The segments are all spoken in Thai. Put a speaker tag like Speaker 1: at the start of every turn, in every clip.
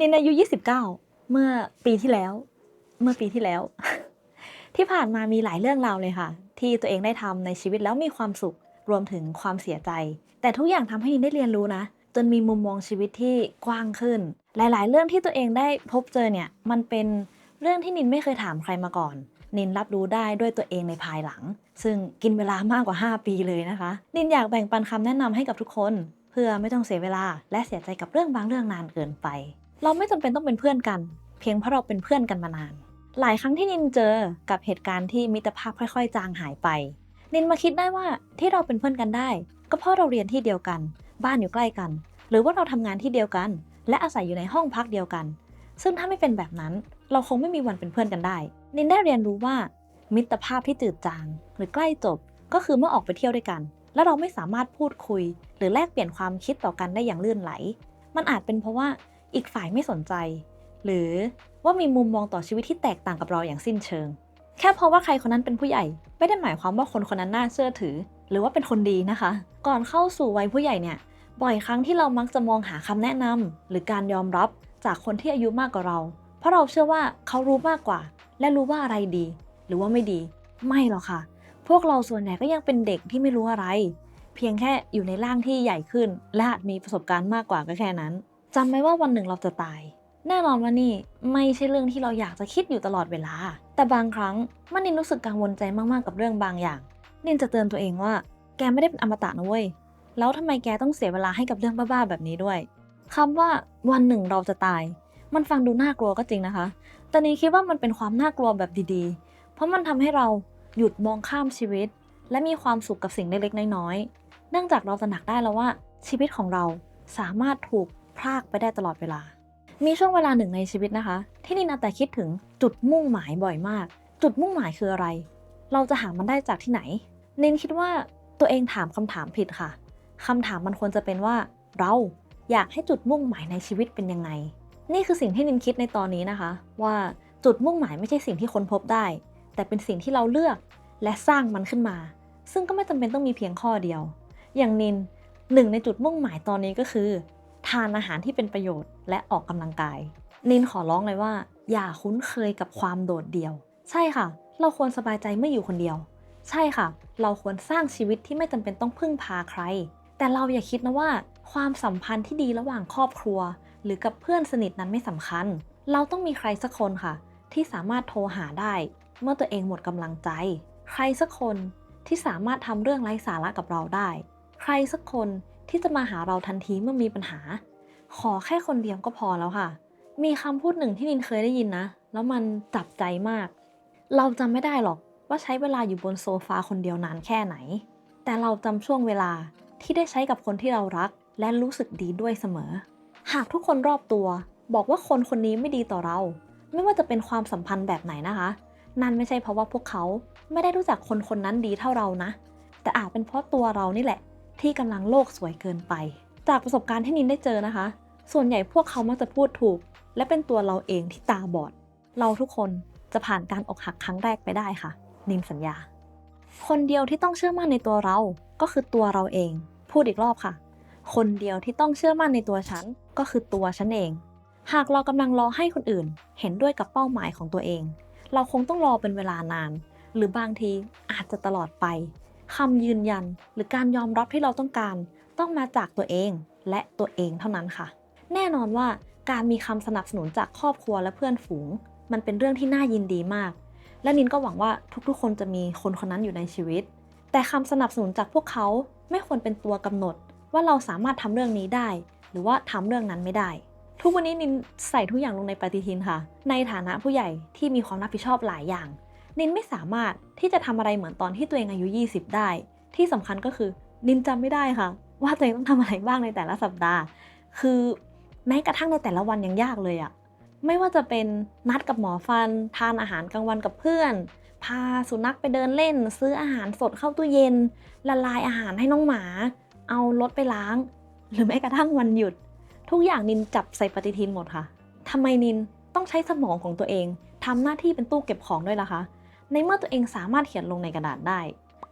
Speaker 1: นินอายุ29 เมื่อปีที่แล้ว เมื่อปีที่แล้ว ที่ผ่านมามีหลายเรื่องราวเลยค่ะ ที่ตัวเองได้ทำในชีวิตแล้วมีความสุขรวมถึงความเสียใจ แต่ทุกอย่างทำให้นินได้เรียนรู้นะ จนมีมุมมองชีวิตที่กว้างขึ้น หลาย ๆ เรื่องที่ตัวเองได้พบเจอเนี่ยมันเป็นเรื่องที่นินไม่เคยถามใครมาก่อนนินรับรู้ได้ด้วยตัวเองในภายหลัง ซึ่งกินเวลามากกว่า 5 ปีเลยนะคะ นินอยากแบ่งปันคำแนะนำให้กับทุกคน เพื่อไม่ต้องเสียเวลาและเสียใจกับเรื่องบางเรื่องนานเกินไป เราไม่จำเป็นต้องเป็นเพื่อนกัน เพียงเพราะเราเป็นเพื่อนกันมานาน หลายครั้งที่นินเจอกับเหตุการณ์ที่มิตรภาพค่อย ๆ จางหายไป นินมาคิดได้ว่าที่เราเป็นเพื่อนกันได้ ก็เพราะเราเรียนที่เดียวกัน บ้านอยู่ใกล้กัน หรือว่าเราทำงานที่เดียวกัน และอาศัยอยู่ในห้องพักเดียวกัน ซึ่งถ้าไม่เป็นแบบนั้น เราคงไม่มีวันเป็นเพื่อนกันได้ นินได้เรียนรู้ว่า มิตรภาพที่จืดจาง หรือใกล้จบ ก็คือเมื่อออกไปเที่ยวด้วยกัน แล้วเราไม่สามารถพูดคุย หรือแลกเปลี่ยนความคิดต่อกันได้อย่างลื่นไหล มันอาจเป็นเพราะว่า อีกฝ่ายไม่สนใจ หรือว่ามีมุมมองต่อชีวิตที่แตกต่างกับเราอย่างสิ้นเชิง แค่เพราะว่าใครคนนั้นเป็นผู้ใหญ่ ไม่ได้หมายความว่าคนคนนั้นน่าเชื่อถือ หรือว่าเป็นคนดีนะคะ ก่อนเข้าสู่วัยผู้ใหญ่เนี่ย บ่อยครั้งที่เรามักจะมองหาคำแนะนำหรือการยอมรับจากคนที่อายุมากกว่าเรา เพราะเราเชื่อว่าเขารู้มากกว่า และรู้ว่าอะไรดี หรือว่าไม่ดี ไม่หรอกค่ะ พวกเราส่วนใหญ่ก็ยังเป็นเด็กที่ไม่รู้อะไร เพียงแค่อยู่ในร่างที่ใหญ่ขึ้น และอาจมีประสบการณ์มากกว่าก็แค่นั้น จำไว้ว่าวันหนึ่งเราจะตาย แน่นอนว่านี่ไม่ใช่เรื่องที่เราอยากจะคิดอยู่ตลอดเวลา แต่บางครั้งมันนินรู้สึกกังวลใจมากๆกับเรื่องบางอย่าง นินจะเตือนตัวเองว่า แกไม่ได้เป็นอมตะนะเว้ย แล้วทำไมแกต้องเสียเวลาให้กับเรื่องบ้าๆแบบนี้ด้วยคำว่าวันหนึ่งเราจะตาย มันฟังดูน่ากลัวก็จริงนะคะ แต่นินคิดว่ามันเป็นความน่ากลัวแบบดีๆ เพราะมันทำให้เราหยุดมองข้ามชีวิต และมีความสุขกับสิ่งเล็กๆน้อยๆ เนื่องจากเราตระหนักได้แล้วว่าชีวิตของเราสามารถถูก พรากไปได้ตลอดเวลา มีช่วงเวลาหนึ่งในชีวิตนะคะ ที่นินาแต่คิดถึงจุดมุ่งหมายบ่อยมาก จุดมุ่งหมายคืออะไร เราจะหามันได้จากที่ไหน นินคิดว่าตัวเองถามคำถามผิดค่ะคำถามมันควรจะเป็นว่า เราอยากให้จุดมุ่งหมายในชีวิตเป็นยังไง นี่คือสิ่งที่นินคิดในตอนนี้นะคะ ว่าจุดมุ่งหมายไม่ใช่สิ่งที่ค้นพบได้ แต่เป็นสิ่งที่เราเลือกและสร้างมันขึ้นมา ซึ่งก็ไม่จำเป็นต้องมีเพียงข้อเดียว อย่างนินหนึ่งในจุดมุ่งหมายตอนนี้ก็คือ ทานอาหารที่เป็นประโยชน์และออกกำลังกาย นินขอร้องเลยว่า อย่าคุ้นเคยกับความโดดเดี่ยว ใช่ค่ะ เราควรสบายใจเมื่ออยู่คนเดียว ใช่ค่ะ เราควรสร้างชีวิตที่ไม่จำเป็นต้องพึ่งพาใคร แต่เราอย่าคิดนะว่า ความสัมพันธ์ที่ดีระหว่างครอบครัว หรือกับเพื่อนสนิทนั้นไม่สำคัญ เราต้องมีใครสักคนค่ะ ที่สามารถโทรหาได้ เมื่อตัวเองหมดกำลังใจ ใครสักคนที่สามารถทำเรื่องไร้สาระกับเราได้ ใครสักคน ที่จะมาหาเราทันทีเมื่อมีปัญหา ขอแค่คนเดียวก็พอแล้วค่ะ มีคำพูดหนึ่งที่นินเคยได้ยินนะ แล้วมันจับใจมาก เราจำไม่ได้หรอกว่าใช้เวลาอยู่บนโซฟาคนเดียวนานแค่ไหน แต่เราจำช่วงเวลาที่ได้ใช้กับคนที่เรารัก และรู้สึกดีด้วยเสมอ หากทุกคนรอบตัว บอกว่าคนคนนี้ไม่ดีต่อเรา ไม่ว่าจะเป็นความสัมพันธ์แบบไหนนะคะ นั่นไม่ใช่เพราะว่าพวกเขาไม่ได้รู้จักคนคนนั้นดีเท่าเรานะ แต่อาจเป็นเพราะตัวเรานี่แหละ ที่กำลังโลกสวยเกินไป จากประสบการณ์ที่นินได้เจอนะคะ ส่วนใหญ่พวกเขามักจะพูดถูก และเป็นตัวเราเองที่ตาบอด เราทุกคนจะผ่านการอกหักครั้งแรกไปได้ค่ะ นินสัญญา คนเดียวที่ต้องเชื่อมั่นในตัวเราก็คือตัวเราเอง พูดอีกรอบค่ะ คนเดียวที่ต้องเชื่อมั่นในตัวฉันก็คือตัวฉันเอง หากเรากำลังรอให้คนอื่น เห็นด้วยกับเป้าหมายของตัวเอง เราคงต้องรอเป็นเวลานาน หรือบางทีอาจจะตลอดไป คำยืนยัน หรือการยอมรับที่เราต้องการ ต้องมาจากตัวเองและตัวเองเท่านั้นค่ะ แน่นอนว่าการมีคำสนับสนุนจากครอบครัวและเพื่อนฝูง มันเป็นเรื่องที่น่ายินดีมาก และนินก็หวังว่าทุกๆ คนจะมีคนคนนั้นอยู่ในชีวิต แต่คำสนับสนุนจากพวกเขาไม่ควรเป็นตัวกำหนด ว่าเราสามารถทำเรื่องนี้ได้ หรือว่าทำเรื่องนั้นไม่ได้ ทุกวันนี้นินใส่ทุกอย่างลงในปฏิทินค่ะ ในฐานะผู้ใหญ่ที่มีความรับผิดชอบหลายอย่าง นินไม่สามารถที่จะทำอะไรเหมือนตอนที่ตัวเองอายุ 20 ได้ ที่สำคัญก็คือนินจำไม่ได้ค่ะ ว่าตัวเองต้องทำอะไรบ้างในแต่ละสัปดาห์ คือแม้กระทั่งในแต่ละวันยังยากเลยอะไม่ว่าจะเป็นนัดกับหมอฟัน ทานอาหารกลางวันกับเพื่อน พาสุนัขไปเดินเล่น ซื้ออาหารสดเข้าตู้เย็น ละลายอาหารให้น้องหมา เอารถไปล้าง หรือแม้กระทั่งวันหยุด ทุกอย่างนินจับใส่ปฏิทินหมดค่ะทำไมนินต้องใช้สมองของตัวเองทำหน้าที่เป็นตู้เก็บของด้วยล่ะคะ ในเมื่อตัวเองสามารถเขียนลงในกระดาษได้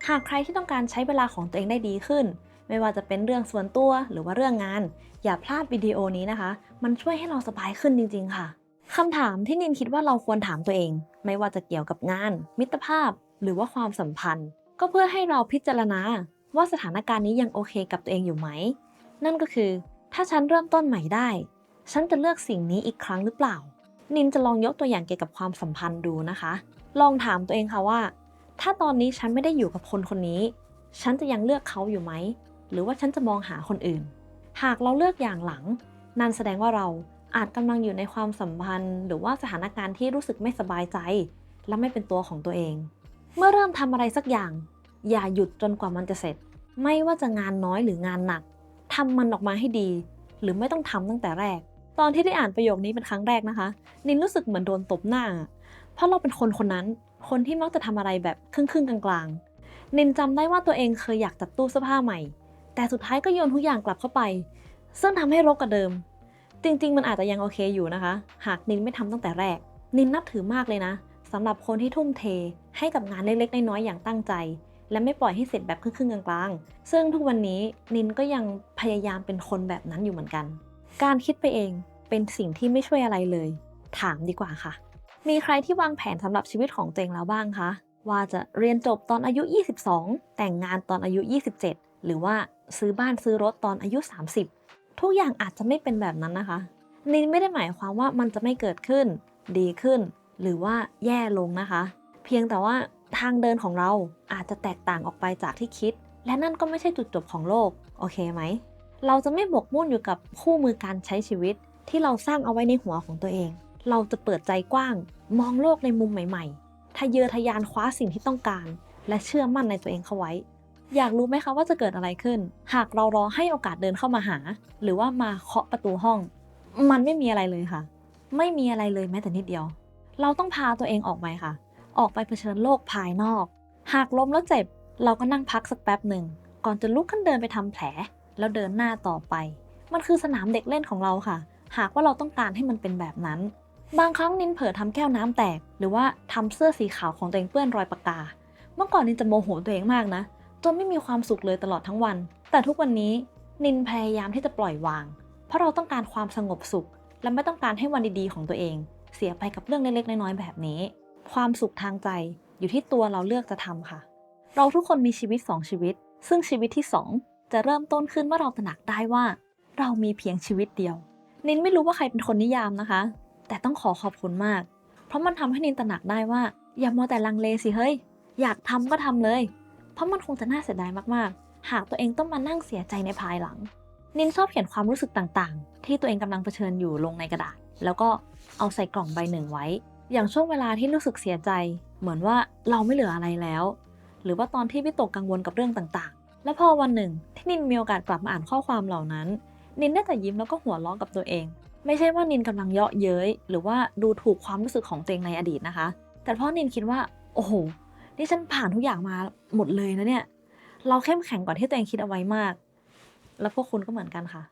Speaker 1: หากใครที่ต้องการใช้เวลาของตัวเองได้ดีขึ้น ไม่ว่าจะเป็นเรื่องส่วนตัวหรือว่าเรื่องงาน อย่าพลาดวิดีโอนี้นะคะ มันช่วยให้เราสบายขึ้นจริง ๆ ค่ะคำถามที่นินคิดว่าเราควรถามตัวเอง ไม่ว่าจะเกี่ยวกับงาน มิตรภาพ หรือว่าความสัมพันธ์ ก็เพื่อให้เราพิจารณาว่าสถานการณ์นี้ยังโอเคกับตัวเองอยู่ไหม นั่นก็คือ ถ้าฉันเริ่มต้นใหม่ได้ ฉันจะเลือกสิ่งนี้อีกครั้งหรือเปล่า นินจะลองยกตัวอย่างเกี่ยวกับความสัมพันธ์ดูนะคะ ลองถามตัวเองค่ะว่า ถ้าตอนนี้ฉันไม่ได้อยู่กับคนคนนี้ ฉันจะยังเลือกเขาอยู่ไหม หรือว่าฉันจะมองหาคนอื่น หากเราเลือกอย่างหลัง นั่นแสดงว่าเราอาจกำลังอยู่ในความสัมพันธ์ หรือว่าสถานการณ์ที่รู้สึกไม่สบายใจ และไม่เป็นตัวของตัวเอง เมื่อเริ่มทำอะไรสักอย่าง อย่าหยุดจนกว่ามันจะเสร็จ ไม่ว่าจะงานน้อยหรืองานหนักทำมันออกมาให้ดี หรือไม่ต้องทำตั้งแต่แรก ตอนที่ได้อ่านประโยคนี้เป็นครั้งแรกนะคะ นินรู้สึกเหมือนโดนตบหน้า เพราะเราเป็นคนคนนั้น คนที่มักจะทำอะไรแบบครึ่งๆกลางๆ นินจำได้ว่าตัวเองเคยอยากจัดตู้เสื้อผ้าใหม่ แต่สุดท้ายก็โยนทุกอย่างกลับเข้าไป ซึ่งทำให้รกกว่าเดิม จริง ๆ มันอาจจะยังโอเคอยู่นะคะ หากนินไม่ทำตั้งแต่แรก นินนับถือมากเลยนะสำหรับคนที่ทุ่มเทให้กับงานเล็กๆ น้อยๆอย่างตั้งใจ และไม่ปล่อยให้เสร็จแบบครึ่งๆกลางๆ ซึ่งทุกวันนี้นินก็ยังพยายามเป็นคนแบบนั้นอยู่เหมือนกัน การคิดไปเองเป็นสิ่งที่ไม่ช่วยอะไรเลย ถามดีกว่าค่ะ มีใครที่วางแผนสำหรับชีวิตของตัวเองแล้วบ้างคะ ว่าจะเรียนจบตอนอายุ 22 แต่งงานตอนอายุ 27 หรือว่าซื้อบ้านซื้อรถตอนอายุ 30 ทุกอย่างอาจจะไม่เป็นแบบนั้นนะคะนินไม่ได้หมายความว่ามันจะไม่เกิดขึ้น ดีขึ้น หรือว่าแย่ลงนะคะ เพียงแต่ว่าทางเดินของเราอาจจะแตกต่างออกไปจากที่คิด และนั่นก็ไม่ใช่จุดจบของโลก โอเคไหม เราจะไม่บกมุ่นอยู่กับคู่มือการใช้ชีวิต ที่เราสร้างเอาไว้ในหัวของตัวเอง เราจะเปิดใจกว้าง มองโลกในมุมใหม่ๆทะเยอทะยานคว้าสิ่งที่ต้องการ และเชื่อมั่นในตัวเองเข้าไว้ อยากรู้ไหมคะว่าจะเกิดอะไรขึ้น หากเรารอให้โอกาสเดินเข้ามาหา หรือว่ามาเคาะประตูห้อง มันไม่มีอะไรเลยค่ะ ไม่มีอะไรเลยแม้แต่นิดเดียว เราต้องพาตัวเองออกไปค่ะ ออกไปเผชิญโลกภายนอก หากล้มแล้วเจ็บ เราก็นั่งพักสักแป๊บหนึ่งก่อนจะลุกขึ้นเดินไปทำแผล แล้วเดินหน้าต่อไป มันคือสนามเด็กเล่นของเราค่ะ หากว่าเราต้องการให้มันเป็นแบบนั้น บางครั้งนินเผลอทำแก้วน้ำแตก หรือว่าทำเสื้อสีขาวของตัวเองเปื้อนรอยปากกา เมื่อก่อนนินจะโมโหตัวเองมากนะจนไม่มีความสุขเลยตลอดทั้งวัน แต่ทุกวันนี้นินพยายามที่จะปล่อยวาง เพราะเราต้องการความสงบสุข และไม่ต้องการให้วันดีๆของตัวเอง เสียไปกับเรื่องเล็กๆน้อยๆแบบนี้ ความสุขทางใจอยู่ที่ตัวเราเลือกจะทำค่ะ เราทุกคนมีชีวิตสองชีวิต ซึ่งชีวิตที่สอง จะเริ่มต้นขึ้นเมื่อเราตระหนักได้ว่า เรามีเพียงชีวิตเดียว นินไม่รู้ว่าใครเป็นคนนิยามนะคะ แต่ต้องขอขอบคุณมาก เพราะมันทำให้นินตระหนักได้ว่า อย่ามัวแต่ลังเลสิเฮ้ย อยากทำก็ทำเลย เพราะมันคงจะน่าเสียดายมากๆ หากตัวเองต้องมานั่งเสียใจในภายหลัง นินชอบเขียนความรู้สึกต่างๆ ที่ตัวเองกำลังเผชิญอยู่ลงในกระดาษ แล้วก็เอาใส่กล่องใบหนึ่งไว้ อย่างช่วงเวลาที่รู้สึกเสียใจ เหมือนว่าเราไม่เหลืออะไรแล้ว หรือว่าตอนที่วิตกกังวลกับเรื่องต่างๆ และพอวันหนึ่งที่นินมีโอกาสกลับมาอ่านข้อความเหล่านั้น นินได้แต่ยิ้มแล้วก็หัวเราะกับตัวเอง ไม่ใช่ว่านินกำลังเยาะเย้ยหรือว่าดูถูกความรู้สึกของตัวเองในอดีตนะคะ แต่เพราะนินคิดว่าโอ้โหนี่ฉันผ่านทุกอย่างมาหมดเลยนะเนี่ย เราเข้มแข็งกว่าที่ตัวเองคิดเอาไว้มาก และพวกคุณก็เหมือนกันค่ะ